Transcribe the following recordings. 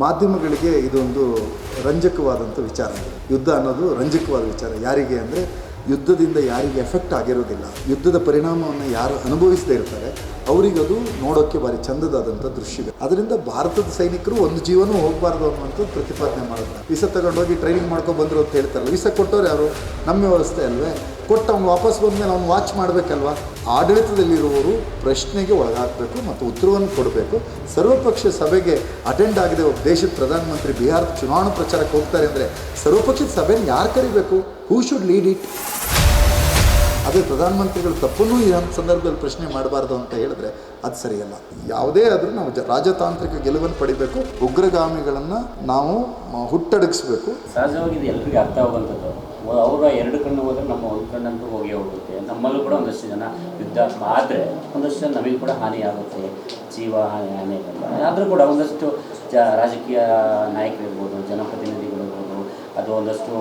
ಮಾಧ್ಯಮಗಳಿಗೆ ಇದೊಂದು ರಂಜಕವಾದಂಥ ವಿಚಾರ. ಯುದ್ಧ ಅನ್ನೋದು ರಂಜಕವಾದ ವಿಚಾರ. ಯಾರಿಗೆ ಅಂದರೆ ಯುದ್ಧದಿಂದ ಯಾರಿಗೆ ಎಫೆಕ್ಟ್ ಆಗಿರೋದಿಲ್ಲ. ಯುದ್ಧದ ಪರಿಣಾಮವನ್ನು ಯಾರು ಅನುಭವಿಸದೇ ಇರ್ತಾರೆ ಅವರಿಗದು ನೋಡೋಕ್ಕೆ ಭಾರಿ ಚಂದದಾದಂಥ ದೃಶ್ಯ ಅದರಿಂದ ಭಾರತದ ಸೈನಿಕರು ಒಂದು ಜೀವನೂ ಹೋಗಬಾರ್ದು ಅನ್ನುವಂಥದ್ದು ಪ್ರತಿಪಾದನೆ ಮಾಡೋದು ವೀಸಾ ತಗೊಂಡೋಗಿ ಟ್ರೈನಿಂಗ್ ಮಾಡ್ಕೊಂಡು ಬಂದರು ಅಂತ ಹೇಳ್ತಾರಲ್ಲ, ವೀಸಾ ಕೊಟ್ಟವ್ರು ಯಾರು? ನಮ್ಮ ವ್ಯವಸ್ಥೆ ಅಲ್ವೇ? ಕೊಟ್ಟು ಅವ್ನು ವಾಪಸ್ ಬಂದಮೇಲೆ ಅವ್ನು ವಾಚ್ ಮಾಡಬೇಕಲ್ವಾ? ಆಡಳಿತದಲ್ಲಿರುವವರು ಪ್ರಶ್ನೆಗೆ ಒಳಗಾಗಬೇಕು ಮತ್ತು ಉತ್ತರವನ್ನು ಕೊಡಬೇಕು. ಸರ್ವಪಕ್ಷ ಸಭೆಗೆ ಅಟೆಂಡ್ ಆಗಿದೆ ಒಬ್ಬ ದೇಶದ ಪ್ರಧಾನಮಂತ್ರಿ ಬಿಹಾರದ ಚುನಾವಣಾ ಪ್ರಚಾರಕ್ಕೆ ಹೋಗ್ತಾರೆ ಅಂದರೆ ಸರ್ವಪಕ್ಷದ ಸಭೆನ ಯಾರು ಕರಿಬೇಕು? ಹೂ ಶುಡ್ ಲೀಡ್ ಇಟ್ ಅದೇ ಪ್ರಧಾನಮಂತ್ರಿಗಳು ತಪ್ಪನ್ನು ಈ ಸಂದರ್ಭದಲ್ಲಿ ಪ್ರಶ್ನೆ ಮಾಡಬಾರ್ದು ಅಂತ ಹೇಳಿದ್ರೆ ಅದು ಸರಿಯಲ್ಲ. ಯಾವುದೇ ಆದರೂ ನಾವು ರಾಜತಾಂತ್ರಿಕ ಗೆಲುವನ್ನು ಪಡಿಬೇಕು, ಉಗ್ರಗಾಮಿಗಳನ್ನು ನಾವು ಹುಟ್ಟಡಗಿಸ್ಬೇಕು. ಸಹಜವಾಗಿ ಇದು ಎಲ್ರಿಗೂ ಅರ್ಥ ಆಗುವಂಥದ್ದು. ಅವರ ಎರಡು ಕಣ್ಣು ಹೋದ್ರೆ ನಮ್ಮ ಒಂದು ಕಣ್ಣಂತೂ ಹೋಗಿ ಹೋಗುತ್ತೆ. ನಮ್ಮಲ್ಲೂ ಕೂಡ ಒಂದಷ್ಟು ಜನ ಯುದ್ಧ ಆದರೆ ಒಂದಷ್ಟು ಜನ ನಮಗೆ ಕೂಡ ಹಾನಿಯಾಗುತ್ತೆ ಜೀವ ಹಾನಿ ಹಾನಿ ಆದರೂ ಕೂಡ ಒಂದಷ್ಟು ರಾಜಕೀಯ ನಾಯಕರಿರ್ಬೋದು ಜನಪ್ರತಿನಿಧಿಗಳು ಅದು ಒಂದಷ್ಟು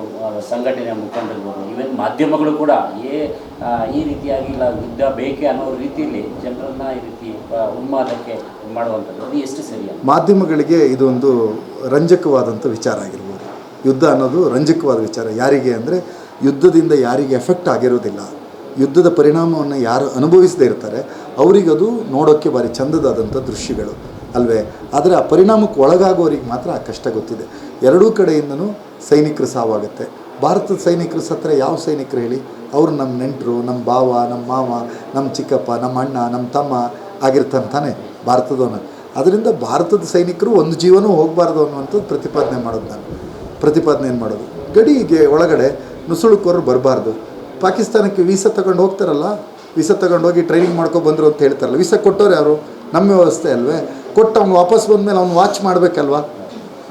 ಸಂಘಟನೆಯ ಮುಖಂಡರಿರ್ಬೋದು ಇವನ್ ಮಾಧ್ಯಮಗಳು ಕೂಡ ಏ ಈ ರೀತಿಯಾಗಿ ಇಲ್ಲ, ಯುದ್ಧ ಬೇಕೇ ಅನ್ನೋ ರೀತಿಯಲ್ಲಿ ಜನರನ್ನ ಈ ರೀತಿ ಉನ್ಮಾದಕ್ಕೆ ಮಾಡುವಂಥದ್ದು. ಅದು ಎಷ್ಟು ಸರಿ ಮಾಧ್ಯಮಗಳಿಗೆ ಇದೊಂದು ರಂಜಕವಾದಂಥ ವಿಚಾರ ಆಗಿರ್ಬೋದು. ಯುದ್ಧ ಅನ್ನೋದು ರಂಜಕವಾದ ವಿಚಾರ. ಯಾರಿಗೆ ಅಂದರೆ, ಯುದ್ಧದಿಂದ ಯಾರಿಗೆ ಎಫೆಕ್ಟ್ ಆಗಿರೋದಿಲ್ಲ. ಯುದ್ಧದ ಪರಿಣಾಮವನ್ನು ಯಾರು ಅನುಭವಿಸದೇ ಇರ್ತಾರೆ, ಅವರಿಗದು ನೋಡೋಕ್ಕೆ ಭಾರಿ ಚಂದದಾದಂಥ ದೃಶ್ಯಗಳು ಅಲ್ವೇ? ಆದರೆ ಆ ಪರಿಣಾಮಕ್ಕೆ ಒಳಗಾಗೋರಿಗೆ ಮಾತ್ರ ಆ ಕಷ್ಟ ಗೊತ್ತಿದೆ. ಎರಡೂ ಕಡೆಯಿಂದನೂ ಸೈನಿಕರು ಸಾವಾಗುತ್ತೆ. ಭಾರತದ ಸೈನಿಕರು ಸತ್ರ ಯಾವ ಸೈನಿಕರು ಹೇಳಿ? ಅವರು ನಮ್ಮ ನೆಂಟರು, ನಮ್ಮ ಭಾವ, ನಮ್ಮ ಮಾವ, ನಮ್ಮ ಚಿಕ್ಕಪ್ಪ, ನಮ್ಮ ಅಣ್ಣ, ನಮ್ಮ ತಮ್ಮ ಆಗಿರ್ತಂತಾನೆ ತಾನೆ ಭಾರತದವನು. ಅದರಿಂದ ಭಾರತದ ಸೈನಿಕರು ಒಂದು ಜೀವನೂ ಹೋಗಬಾರ್ದು ಅನ್ನುವಂಥದ್ದು ಪ್ರತಿಪಾದನೆ ಮಾಡೋದು ನಾನು. ಪ್ರತಿಪಾದನೆ ಏನು ಮಾಡೋದು? ಗಡಿಗೆ ಒಳಗಡೆ ನುಸುಳುಕೋರು ಬರಬಾರ್ದು. ಪಾಕಿಸ್ತಾನಕ್ಕೆ ವೀಸಾ ತಗೊಂಡು ಹೋಗ್ತಾರಲ್ಲ, ವೀಸಾ ತಗೊಂಡು ಹೋಗಿ ಟ್ರೈನಿಂಗ್ ಮಾಡ್ಕೊಂಡು ಬಂದರು ಅಂತ ಹೇಳ್ತಾರಲ್ಲ, ವೀಸಾ ಕೊಟ್ಟವ್ರು ಯಾರು? ನಮ್ಮ ವ್ಯವಸ್ಥೆ ಅಲ್ವೇ? ಕೊಟ್ಟು ಅವ್ನು ವಾಪಸ್ ಬಂದಮೇಲೆ ಅವ್ನು ವಾಚ್ ಮಾಡಬೇಕಲ್ವಾ?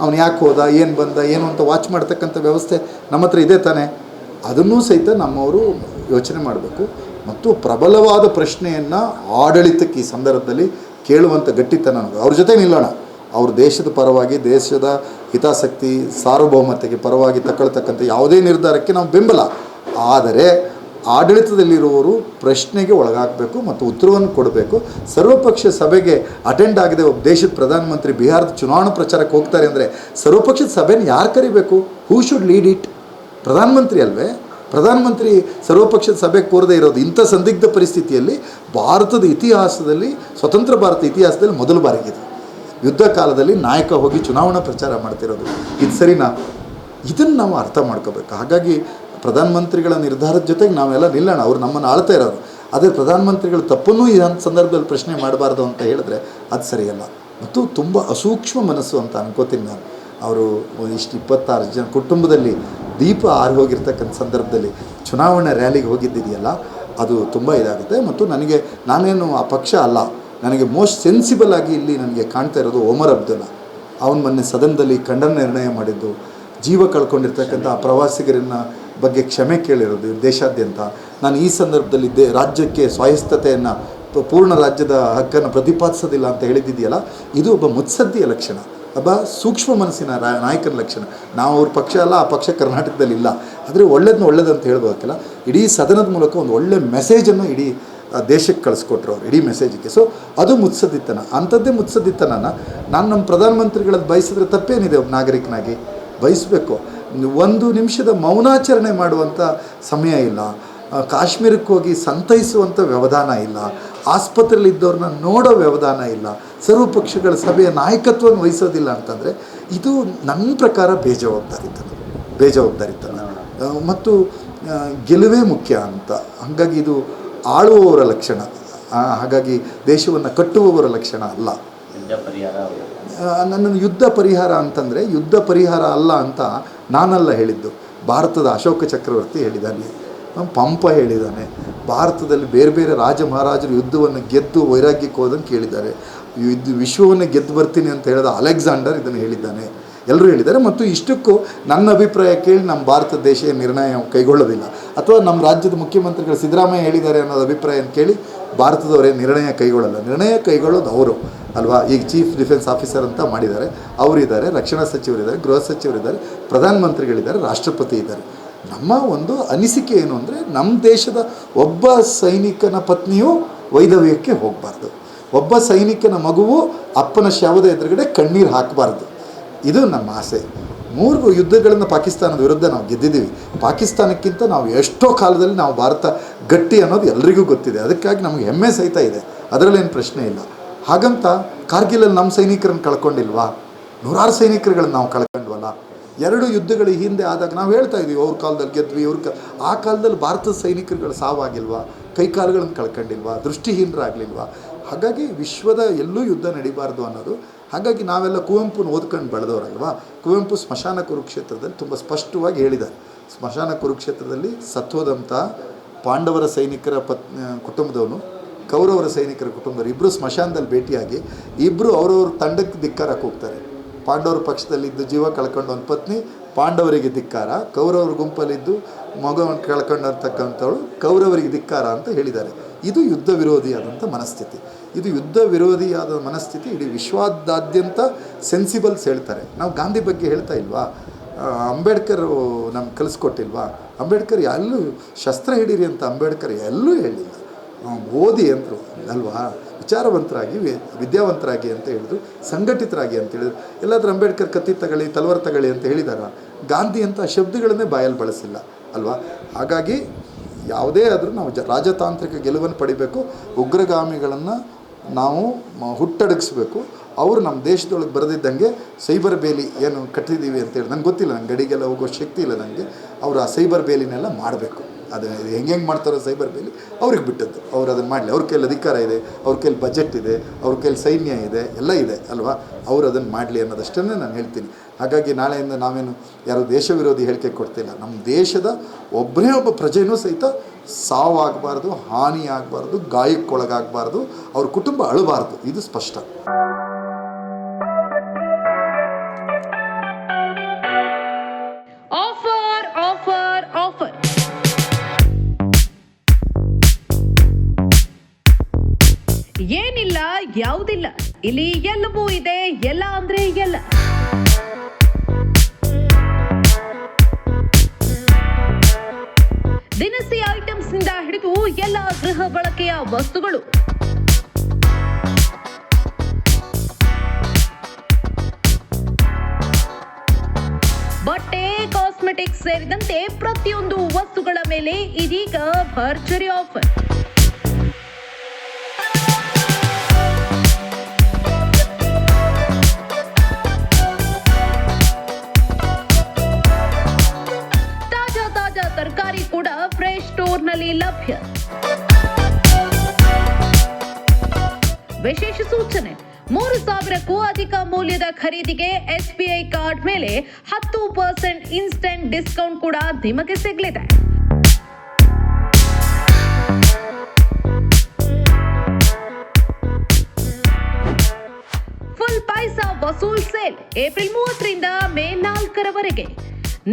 ಅವ್ನು ಯಾಕೆ ಹೋದ, ಏನು ಬಂದ, ಏನು ಅಂತ ವಾಚ್ ಮಾಡ್ತಕ್ಕಂಥ ವ್ಯವಸ್ಥೆ ನಮ್ಮ ಹತ್ರ ಇದೆ ತಾನೆ. ಅದನ್ನೂ ಸಹಿತ ನಮ್ಮವರು ಯೋಚನೆ ಮಾಡಬೇಕು. ಮತ್ತು ಪ್ರಬಲವಾದ ಪ್ರಶ್ನೆಯನ್ನು ಆಡಳಿತಕ್ಕೆ ಈ ಸಂದರ್ಭದಲ್ಲಿ ಕೇಳುವಂಥ ಗಟ್ಟಿತನ ಅವ್ರ ಜೊತೆ ನಿಲ್ಲೋಣ. ಅವ್ರ ದೇಶದ ಪರವಾಗಿ, ದೇಶದ ಹಿತಾಸಕ್ತಿ, ಸಾರ್ವಭೌಮತೆಗೆ ಪರವಾಗಿ ತಗೊಳ್ತಕ್ಕಂಥ ಯಾವುದೇ ನಿರ್ಧಾರಕ್ಕೆ ನಾವು ಬೆಂಬಲ. ಆದರೆ ಆಡಳಿತದಲ್ಲಿರುವವರು ಪ್ರಶ್ನೆಗೆ ಒಳಗಾಗಬೇಕು ಮತ್ತು ಉತ್ತರವನ್ನು ಕೊಡಬೇಕು. ಸರ್ವಪಕ್ಷ ಸಭೆಗೆ ಅಟೆಂಡ್ ಆಗದೆ ಒಬ್ಬ ದೇಶದ ಪ್ರಧಾನಮಂತ್ರಿ. ಬಿಹಾರದ ಚುನಾವಣಾ ಪ್ರಚಾರಕ್ಕೆ ಹೋಗ್ತಾರೆ ಅಂದರೆ ಸರ್ವಪಕ್ಷದ ಸಭೆನ ಯಾರು ಕರಿಬೇಕು? ಹೂ ಶುಡ್ ಲೀಡ್ ಇಟ್ ಪ್ರಧಾನಮಂತ್ರಿ ಅಲ್ವೇ? ಪ್ರಧಾನಮಂತ್ರಿ ಸರ್ವಪಕ್ಷದ ಸಭೆಗೆ ಕೋರದೇ ಇರೋದು ಇಂಥ ಸಂದಿಗ್ಧ ಪರಿಸ್ಥಿತಿಯಲ್ಲಿ ಭಾರತದ ಇತಿಹಾಸದಲ್ಲಿ, ಸ್ವತಂತ್ರ ಭಾರತ ಇತಿಹಾಸದಲ್ಲಿ ಮೊದಲ ಬಾರಿಗಿದೆ ಯುದ್ಧ ಕಾಲದಲ್ಲಿ ನಾಯಕ ಹೋಗಿ ಚುನಾವಣಾ ಪ್ರಚಾರ ಮಾಡ್ತಿರೋದು. ಇದು ಸರಿನಾ? ಇದನ್ನು ನಾವು ಅರ್ಥ ಮಾಡ್ಕೋಬೇಕು. ಹಾಗಾಗಿ ಪ್ರಧಾನಮಂತ್ರಿಗಳ ನಿರ್ಧಾರದ ಜೊತೆಗೆ ನಾವೆಲ್ಲ ನಿಲ್ಲೋಣ, ಅವ್ರು ನಮ್ಮನ್ನು ಆಳ್ತಾ ಇರೋರು. ಅದೇ ಪ್ರಧಾನಮಂತ್ರಿಗಳು ತಪ್ಪನ್ನು ಈ ಸಂದರ್ಭದಲ್ಲಿ ಪ್ರಶ್ನೆ ಮಾಡಬಾರ್ದು ಅಂತ ಹೇಳಿದ್ರೆ ಅದು ಸರಿಯಲ್ಲ. ಮತ್ತು ತುಂಬ ಅಸೂಕ್ಷ್ಮ ಮನಸ್ಸು ಅಂತ ಅನ್ಕೋತೀನಿ ನಾನು. ಅವರು ಇಷ್ಟು ಇಪ್ಪತ್ತಾರು ಜನ ಕುಟುಂಬದಲ್ಲಿ ದೀಪ ಆರಿ ಹೋಗಿರ್ತಕ್ಕಂಥ ಸಂದರ್ಭದಲ್ಲಿ ಚುನಾವಣಾ ರ್ಯಾಲಿಗೆ ಹೋಗಿದ್ದಿದೆಯಲ್ಲ, ಅದು ತುಂಬ ಇದಾಗುತ್ತೆ. ಮತ್ತು ನನಗೆ ನಾನೇನು ಆ ಪಕ್ಷ ಅಲ್ಲ, ನನಗೆ ಮೋಸ್ಟ್ ಸೆನ್ಸಿಬಲ್ ಆಗಿ ಇಲ್ಲಿ ನನಗೆ ಕಾಣ್ತಾ ಇರೋದು ಒಮರ್ ಅಬ್ದುಲ್ಲಾ. ಅವನು ಮೊನ್ನೆ ಸದನದಲ್ಲಿ ಖಂಡನ ನಿರ್ಣಯ ಮಾಡಿದ್ದು. ಜೀವ ಕಳ್ಕೊಂಡಿರ್ತಕ್ಕಂಥ ಪ್ರವಾಸಿಗರನ್ನ ಬಗ್ಗೆ ಕ್ಷಮೆ ಕೇಳಿರೋದು ದೇಶಾದ್ಯಂತ. ನಾನು ಈ ಸಂದರ್ಭದಲ್ಲಿ ದೇ ರಾಜ್ಯಕ್ಕೆ ಸ್ವಾಯಸ್ತತೆಯನ್ನು ಪ- ಪೂರ್ಣ ರಾಜ್ಯದ ಹಕ್ಕನ್ನು ಪ್ರತಿಪಾದಿಸೋದಿಲ್ಲ ಅಂತ ಹೇಳಿದ್ದಿದೆಯಲ್ಲ, ಇದು ಒಬ್ಬ ಮುತ್ಸದ್ದಿಯ ಲಕ್ಷಣ. ಒಬ್ಬ ಸೂಕ್ಷ್ಮ ಮನಸ್ಸಿನ ನಾಯಕನ ಲಕ್ಷಣ. ನಾವು ಅವ್ರ ಪಕ್ಷ ಅಲ್ಲ, ಆ ಪಕ್ಷ ಕರ್ನಾಟಕದಲ್ಲಿ ಇಲ್ಲ. ಆದರೆ ಒಳ್ಳೇದನ್ನ ಒಳ್ಳೇದಂತ ಹೇಳ್ಬೇಕಲ್ಲ ಇಡೀ ಸದನದ ಮೂಲಕ ಒಂದು ಒಳ್ಳೆ ಮೆಸೇಜನ್ನು ಇಡೀ ದೇಶಕ್ಕೆ ಕಳಿಸ್ಕೊಟ್ರು ಅವ್ರು, ಇಡೀ ಮೆಸೇಜಿಗೆ. ಸೊ ಅದು ಮುತ್ಸದಿತ್ತನ ಅಂಥದ್ದೇ ಮುತ್ಸದ್ದಿತ್ತನ ನಾನು ನಮ್ಮ ಪ್ರಧಾನಮಂತ್ರಿಗಳದ್ದು ಬಯಸಿದ್ರೆ ತಪ್ಪೇನಿದೆ ಒಬ್ಬ ನಾಗರಿಕನಾಗಿ? ಬಯಸಬೇಕು. ಒಂದು ನಿಮಿಷದ ಮೌನಾಚರಣೆ ಮಾಡುವಂಥ ಸಮಯ ಇಲ್ಲ. ಕಾಶ್ಮೀರಕ್ಕೆ ಹೋಗಿ ಸಂತೈಸುವಂಥ ವ್ಯವಧಾನ ಇಲ್ಲ. ಆಸ್ಪತ್ರೆಯಲ್ಲಿ ಇದ್ದವ್ರನ್ನ ನೋಡೋ ವ್ಯವಧಾನ ಇಲ್ಲ. ಸರ್ವಪಕ್ಷಗಳ ಸಭೆಯ ನಾಯಕತ್ವವನ್ನು ವಹಿಸೋದಿಲ್ಲ ಅಂತಂದರೆ ಇದು ನನ್ನ ಪ್ರಕಾರ ಬೇಜವಾಬ್ದಾರಿತನ ಬೇಜವಾಬ್ದಾರಿತನ. ಮತ್ತು ಗೆಲುವೇ ಮುಖ್ಯ ಅಂತ. ಹಾಗಾಗಿ ಇದು ಆಳುವವರ ಲಕ್ಷಣ. ಹಾಗಾಗಿ ದೇಶವನ್ನು ಕಟ್ಟುವವರ ಲಕ್ಷಣ ಅಲ್ಲ. ನನ್ನನ್ನು ಯುದ್ಧ ಪರಿಹಾರ ಅಂತಂದರೆ ಯುದ್ಧ ಪರಿಹಾರ ಅಲ್ಲ ಅಂತ ನಾನಲ್ಲ ಹೇಳಿದ್ದು. ಭಾರತದ ಅಶೋಕ ಚಕ್ರವರ್ತಿ ಹೇಳಿದ್ದಾನೆ. ಪಂಪ ಹೇಳಿದ್ದಾನೆ. ಭಾರತದಲ್ಲಿ ಬೇರೆ ಬೇರೆ ರಾಜ ಮಹಾರಾಜರು ಯುದ್ಧವನ್ನು ಗೆದ್ದು ವೈರಾಗ್ಯಕ್ಕೆ ಹೋದಂಗೆ ಕೇಳಿದ್ದಾರೆ. ಯುದ್ಧ ವಿಶ್ವವನ್ನು ಗೆದ್ದು ಬರ್ತೀನಿ ಅಂತ ಹೇಳಿದ ಅಲೆಕ್ಸಾಂಡರ್ ಇದನ್ನು ಹೇಳಿದ್ದಾನೆ. ಎಲ್ಲರೂ ಹೇಳಿದ್ದಾರೆ ಮತ್ತು ಇಷ್ಟಕ್ಕೂ ನನ್ನ ಅಭಿಪ್ರಾಯ ಕೇಳಿ ನಮ್ಮ ಭಾರತ ದೇಶ ನಿರ್ಣಯ ಕೈಗೊಳ್ಳೋದಿಲ್ಲ. ಅಥವಾ ನಮ್ಮ ರಾಜ್ಯದ ಮುಖ್ಯಮಂತ್ರಿಗಳು ಸಿದ್ದರಾಮಯ್ಯ ಹೇಳಿದ್ದಾರೆ ಅನ್ನೋದು ಅಭಿಪ್ರಾಯ ಕೇಳಿ ಭಾರತದವರೇ ನಿರ್ಣಯ ಕೈಗೊಳ್ಳಲ್ಲ. ನಿರ್ಣಯ ಕೈಗೊಳ್ಳೋದು ಅವರು. ಅಲ್ವಾ? ಈಗ ಚೀಫ್ ಡಿಫೆನ್ಸ್ ಆಫೀಸರ್ ಅಂತ ಮಾಡಿದ್ದಾರೆ. ಅವರಿದ್ದಾರೆ, ರಕ್ಷಣಾ ಸಚಿವರಿದ್ದಾರೆ, ಗೃಹ ಸಚಿವರಿದ್ದಾರೆ, ಪ್ರಧಾನಮಂತ್ರಿಗಳಿದ್ದಾರೆ, ರಾಷ್ಟ್ರಪತಿ ಇದ್ದಾರೆ. ನಮ್ಮ ಒಂದು ಅನಿಸಿಕೆ ಏನು ಅಂದರೆ ನಮ್ಮ ದೇಶದ ಒಬ್ಬ ಸೈನಿಕನ ಪತ್ನಿಯು ವೈದವ್ಯಕ್ಕೆ ಹೋಗಬಾರ್ದು. ಒಬ್ಬ ಸೈನಿಕನ ಮಗುವು ಅಪ್ಪನ ಶವದ ಎದುರುಗಡೆ ಕಣ್ಣೀರು ಹಾಕಬಾರ್ದು. ಇದು ನಮ್ಮ ಆಸೆ. ಮೂರು ಯುದ್ಧಗಳನ್ನು ಪಾಕಿಸ್ತಾನದ ವಿರುದ್ಧ ನಾವು ಗೆದ್ದಿದ್ದೀವಿ. ಪಾಕಿಸ್ತಾನಕ್ಕಿಂತ ನಾವು ಎಷ್ಟೋ ಕಾಲದಲ್ಲಿ ನಾವು ಭಾರತ ಗಟ್ಟಿ ಅನ್ನೋದು ಎಲ್ರಿಗೂ ಗೊತ್ತಿದೆ. ಅದಕ್ಕಾಗಿ ನಮಗೆ ಹೆಮ್ಮೆ ಸಹಿತ ಇದೆ. ಅದರಲ್ಲೇನು ಪ್ರಶ್ನೆ ಇಲ್ಲ. ಹಾಗಂತ ಕಾರ್ಗಿಲಲ್ಲಿ ನಮ್ಮ ಸೈನಿಕರನ್ನು ಕಳ್ಕೊಂಡಿಲ್ವಾ? ನೂರಾರು ಸೈನಿಕರುಗಳನ್ನು ನಾವು ಕಳ್ಕೊಂಡ್ವಲ್ಲ? ಎರಡು ಯುದ್ಧಗಳ ಹಿಂದೆ ಆದಾಗ ನಾವು ಹೇಳ್ತಾ ಇದೀವಿ ಅವ್ರ ಕಾಲದಲ್ಲಿ ಗೆದ್ವಿ ಇವ್ರ ಆ ಕಾಲದಲ್ಲಿ ಭಾರತದ ಸೈನಿಕರುಗಳು ಸಾವಾಗಿಲ್ವಾ? ಕೈಕಾಲುಗಳನ್ನು ಕಳ್ಕೊಂಡಿಲ್ವಾ? ದೃಷ್ಟಿಹೀನರಾಗಲಿಲ್ವಾ? ಹಾಗಾಗಿ ವಿಶ್ವದ ಎಲ್ಲೂ ಯುದ್ಧ ನಡೀಬಾರ್ದು ಅನ್ನೋದು ಹಾಗಾಗಿ ನಾವೆಲ್ಲ ಕುವೆಂಪುನ ಓದ್ಕೊಂಡು ಬೆಳೆದವರಲ್ವಾ? ಕುವೆಂಪು ಸ್ಮಶಾನ ಕುರುಕ್ಷೇತ್ರದಲ್ಲಿ ತುಂಬ ಸ್ಪಷ್ಟವಾಗಿ ಹೇಳಿದ್ದಾರೆ. ಸ್ಮಶಾನ ಕುರುಕ್ಷೇತ್ರದಲ್ಲಿ ಸತ್ವದಂಥ ಪಾಂಡವರ ಸೈನಿಕರ ಪತ್ ಕುಟುಂಬದವನು, ಕೌರವರ ಸೈನಿಕರ ಕುಟುಂಬದವರು ಇಬ್ಬರು ಸ್ಮಶಾನದಲ್ಲಿ ಭೇಟಿಯಾಗಿ ಇಬ್ಬರು ಅವರವ್ರ ತಂಡಕ್ಕೆ ಧಿಕ್ಕಾರಕ್ಕೆ ಹೋಗ್ತಾರೆ. ಪಾಂಡವರ ಪಕ್ಷದಲ್ಲಿದ್ದು ಜೀವ ಕಳ್ಕೊಂಡು ಒಂದು ಪತ್ನಿ, ಪಾಂಡವರಿಗೆ ಧಿಕ್ಕಾರ. ಕೌರವರ ಗುಂಪಲ್ಲಿದ್ದು ಮಗವನ್ನು ಕಳ್ಕೊಂಡಂತಕ್ಕಂಥವಳು ಕೌರವರಿಗೆ ಧಿಕ್ಕಾರ ಅಂತ ಹೇಳಿದ್ದಾರೆ. ಇದು ಯುದ್ಧ ವಿರೋಧಿಯಾದಂಥ ಮನಸ್ಥಿತಿ. ಇದು ಯುದ್ಧ ವಿರೋಧಿಯಾದ ಮನಸ್ಥಿತಿ ಇಡೀ ವಿಶ್ವಾದಾದ್ಯಂತ ಸೆನ್ಸಿಬಲ್ಸ್ ಹೇಳ್ತಾರೆ. ನಾವು ಗಾಂಧಿ ಬಗ್ಗೆ ಹೇಳ್ತಾ ಇಲ್ವಾ? ಅಂಬೇಡ್ಕರ್ ನಮ್ಗೆ ಕಲಿಸ್ಕೊಟ್ಟಿಲ್ವಾ? ಅಂಬೇಡ್ಕರ್ ಎಲ್ಲೂ ಶಸ್ತ್ರ ಹಿಡೀರಿ ಅಂತ ಅಂಬೇಡ್ಕರ್ ಎಲ್ಲೂ ಹೇಳಿಲ್ಲ. ಓದಿ ಅಂದರು, ಅಲ್ವಾ? ವಿಚಾರವಂತರಾಗಿ ವಿದ್ಯಾವಂತರಾಗಿ ಅಂತ ಹೇಳಿದ್ರು, ಸಂಘಟಿತರಾಗಿ ಅಂತ ಹೇಳಿದ್ರು. ಎಲ್ಲಾದರೂ ಅಂಬೇಡ್ಕರ್ ಕತ್ತಿ ತಗೊಳ್ಳಿ, ತಲವರ್ ತಗೊಳ್ಳಿ ಅಂತ ಹೇಳಿದಾರ? ಗಾಂಧಿ ಅಂತ ಶಬ್ದಗಳನ್ನೇ ಬಾಯಲ್ಲಿ ಬಳಸಿಲ್ಲ, ಅಲ್ವಾ? ಹಾಗಾಗಿ ಯಾವುದೇ ಆದರೂ ನಾವು ಜ ರಾಜತಾಂತ್ರಿಕ ಗೆಲುವನ್ನು ಪಡಿಬೇಕು, ಉಗ್ರಗಾಮಿಗಳನ್ನು ನಾವು ಹುಟ್ಟಡಗಿಸ್ಬೇಕು. ಅವರು ನಮ್ಮ ದೇಶದೊಳಗೆ ಬರೆದಿದ್ದಂಗೆ ಸೈಬರ್ ಬೇಲಿ ಏನು ಕಟ್ಟಿದ್ದೀವಿ ಅಂತೇಳಿ ನಂಗೆ ಗೊತ್ತಿಲ್ಲ, ನಂಗೆ ಗಡಿಗೆಲ್ಲ ಹೋಗೋ ಶಕ್ತಿ ಇಲ್ಲ ನನಗೆ ಅವರು ಆ ಸೈಬರ್ ಬೇಲಿನೆಲ್ಲ ಮಾಡಬೇಕು. ಅದು ಹೆಂಗೆ ಹೆಂಗೆ ಮಾಡ್ತಾರೋ ಸೈಬರ್ ಬೇಲಿ ಅವ್ರಿಗೆ ಬಿಟ್ಟದ್ದು. ಅವ್ರು ಅದನ್ನು ಮಾಡಲಿ. ಅವ್ರ ಕೈಲಿ ಅಧಿಕಾರ ಇದೆ, ಅವ್ರ ಕೈಲಿ ಬಜೆಟ್ ಇದೆ, ಅವ್ರ ಕೈಲಿ ಸೈನ್ಯ ಇದೆ, ಎಲ್ಲ ಇದೆ, ಅಲ್ವಾ? ಅವ್ರು ಅದನ್ನು ಮಾಡಲಿ ಅನ್ನೋದಷ್ಟನ್ನೇ ನಾನು ಹೇಳ್ತೀನಿ. ಹಾಗಾಗಿ ನಾಳೆಯಿಂದ ನಾವೇನು ಯಾರೋ ದೇಶ ವಿರೋಧಿ ಹೇಳಿಕೆ ಕೊಡ್ತಿಲ್ಲ. ನಮ್ಮ ದೇಶದ ಒಬ್ಬರೇ ಒಬ್ಬ ಪ್ರಜೆಯೂ ಸಹಿತ ಸಾವಾಗಬಾರ್ದು ಹಾನಿ ಆಗಬಾರ್ದು ಗಾಯಕ್ಕೊಳಗಾಗಬಾರ್ದು ಅವ್ರ ಕುಟುಂಬ ಅಳಬಾರ್ದು. ಇದು ಸ್ಪಷ್ಟ. ಯಾವುದಿಲ್ಲ. ಇಲ್ಲಿ ಎಲ್ಲವೂ ಇದೆ, ಎಲ್ಲ ಅಂದ್ರೆ ಎಲ್ಲ. ದಿನಸಿ ಐಟಮ್ಸ್ನಿಂದ ಹಿಡಿದು ಎಲ್ಲ ಗೃಹ ಬಳಕೆಯ ವಸ್ತುಗಳು. ಬಟ್ಟೆ, ಕಾಸ್ಮೆಟಿಕ್ಸ್ ಸೇರಿದಂತೆ ಪ್ರತಿಯೊಂದು ವಸ್ತುಗಳ ಮೇಲೆ ಇದೀಗ ಭರ್ಜರಿ ಆಫರ್. ಸ್ಟೋರ್ನಲ್ಲಿ ಲಭ್ಯ. ವಿಶೇಷ ಸೂಚನೆ, ಮೂರು ಸಾವಿರಕ್ಕೂ ಅಧಿಕ ಮೌಲ್ಯದ ಖರೀದಿಗೆ ಎಸ್ಬಿಐ ಕಾರ್ಡ್ ಮೇಲೆ ಹತ್ತು ಪರ್ಸೆಂಟ್ ಇನ್ಸ್ಟೆಂಟ್ ಡಿಸ್ಕೌಂಟ್ ಕೂಡ ನಿಮಗೆ ಸಿಗಲಿದೆ. Full paisa vasool sale, April ಮೂವತ್ತರಿಂದ ಮೇ ನಾಲ್ಕರವರೆಗೆ.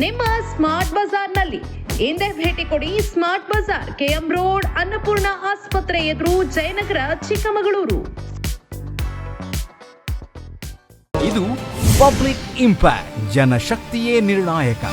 ನಿಮ್ಮ ಸ್ಮಾರ್ಟ್ ಬಜಾರ್ನಲ್ಲಿ ಹಿಂದೆ ಭೇಟಿ ಕೊಡಿ smart bazaar, KM road, Annapoorna ಆಸ್ಪತ್ರೆ ಎದುರು ಜಯನಗರ, ಚಿಕ್ಕಮಗಳೂರು. ಇದು ಪಬ್ಲಿಕ್ ಇಂಪ್ಯಾಕ್ಟ್, ಜನಶಕ್ತಿಯೇ ನಿರ್ಣಾಯಕ.